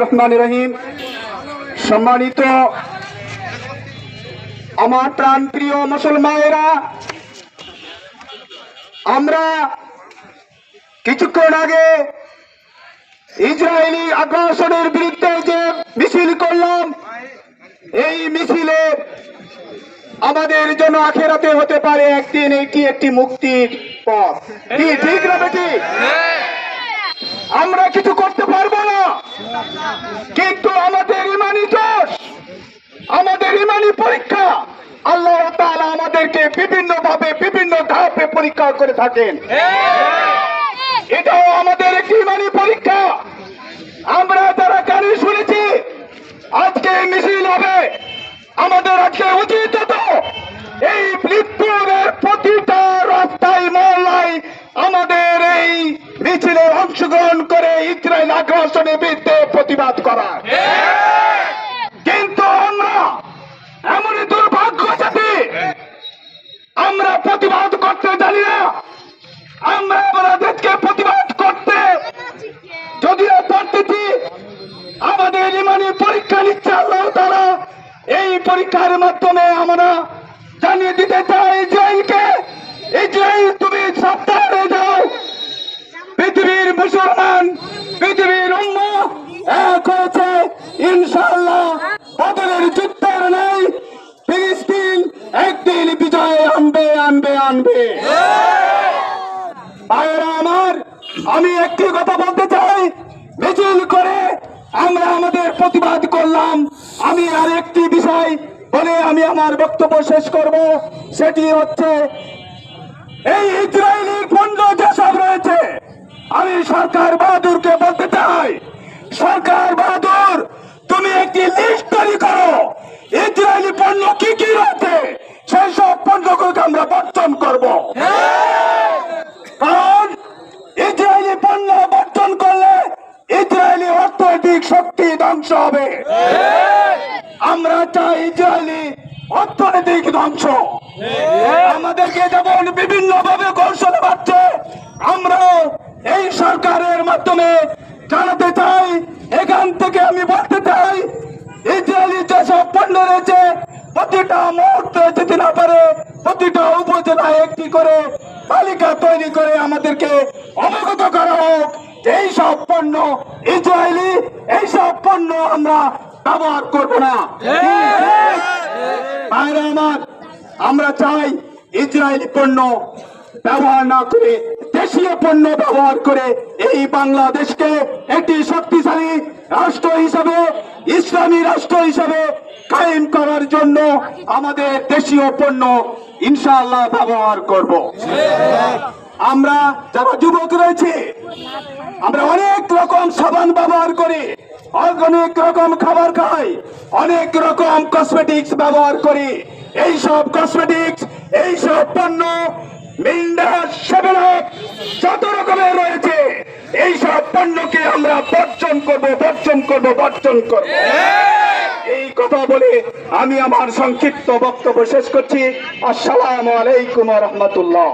রহমান রহিম। সম্মানিত আমার প্রাণ প্রিয় মুসলমানেরা আমরা কিছুক্ষণ আগে ইসরায়েলি আগ্রাসনের বিরুদ্ধে যে মিছিল করলাম, এই মিছিলে আমাদের জন্য আখেরাতে হতে পারে একদিন এটি একটি মুক্তির পথ। ঠিক না আমরা কিছু করতে পারব না। কিন্তু আমাদের ইমানি দোষ, আমাদের ইমানি পরীক্ষা, আল্লাহ তাআলা আমাদেরকে বিভিন্ন ভাবে বিভিন্ন ধাপে পরীক্ষা করে থাকেন। এটাও আমাদের একটি ইমানি পরীক্ষা। আমরা যারা গাড়ি শুনেছি, আজকে মিছিল হবে। আমাদের আজকে উচিত হতো, এই মৃত্যুরের প্রতিটা রাস্তায়, মহল্লায় আমাদের এই মিছিলে অংশগ্রহণ করে ইসরায়েল আগ্রাসনের বিরুদ্ধে প্রতিবাদ করা। কিন্তু আমরা এমনই দুর্ভাগ্য সাথে আমরা প্রতিবাদ করতে জানি না। আমরা আমাদেরকে প্রতিবাদ করতে যদিও পারতেছি, আমাদের ইমানি পরীক্ষা নিচ্ছে আল্লাহ তারা এই পরীক্ষার মাধ্যমে আমরা জানিয়ে দিতে চাই ইসরায়েলকে, ইসরায়েল ইনশাআল্লাহ বদলের যুদ্ধের নেই ফিলিস্তিন একদিন আনবে আনবে আনবে। আমার, আমি একটি কথা বলতে চাই। করে আমরা আমাদের প্রতিবাদ করলাম। আমি আর বিষয় বলে আমি আমার বক্তব্য শেষ করব। সেটি হচ্ছে, এই ইসরায়েলি পণ্য যেসব রয়েছে, আমি সরকার বাহাদুরকে বলতে চাই। সরকার বাহাদুর একটি লিস্ট তৈরি করো। ইসরায়েলি পণ্য কি কি রয়েছে, সেই সব পণ্যগুলোকে আমরা বর্জন করব। কারণ ইসরায়েলি পণ্য বর্জন করলে ইসরায়েলি অর্থনৈতিক শক্তি ধ্বংস হবে। আমরা চাই ইসরায়েলি অর্থনৈতিক ধ্বংস। আমাদেরকে যেমন বিভিন্ন ভাবে কৌশল পাচ্ছে আমরা এই সরকারের মাধ্যমে জানাতে চাই এখান থেকে আমি বলতে চাই, ইসরায়েলি যেসব পণ্য রয়েছে, প্রতিটা মুহূর্তে যেতে না পারে, প্রতিটা উপজেলায় একটি করে তালিকা তৈরি করে আমাদেরকে অবগত করা হোক, এই সব পণ্য ইসরায়েলি, এই সব পণ্য আমরা ব্যবহার করব না। আমার, আমরা চাই ইসরায়েলি পণ্য ব্যবহার না করে দেশীয় পণ্য ব্যবহার করে এই বাংলাদেশকে একটি শক্তিশালী রাষ্ট্র হিসাবে, ইসলামী রাষ্ট্র হিসাবে কায়েম করার জন্য আমাদের দেশীয় পণ্য ইনশাআল্লাহ ব্যবহার করব। আমরা যারা যুবক রয়েছে, আমরা অনেক রকম সাবান ব্যবহার করি, অনেক রকম খাবার খাই, অনেক রকম কসমেটিক্স ব্যবহার করি। এইসব কসমেটিক্স এইসব পণ্য যত রকমের রয়েছে এই সব পণ্যকে আমরা বর্জন করব বর্জন করব বর্জন করব। এই কথা বলে আমি আমার সংক্ষিপ্ত বক্তব্য শেষ করছি। আসসালামু আলাইকুম রহমতুল্লাহ।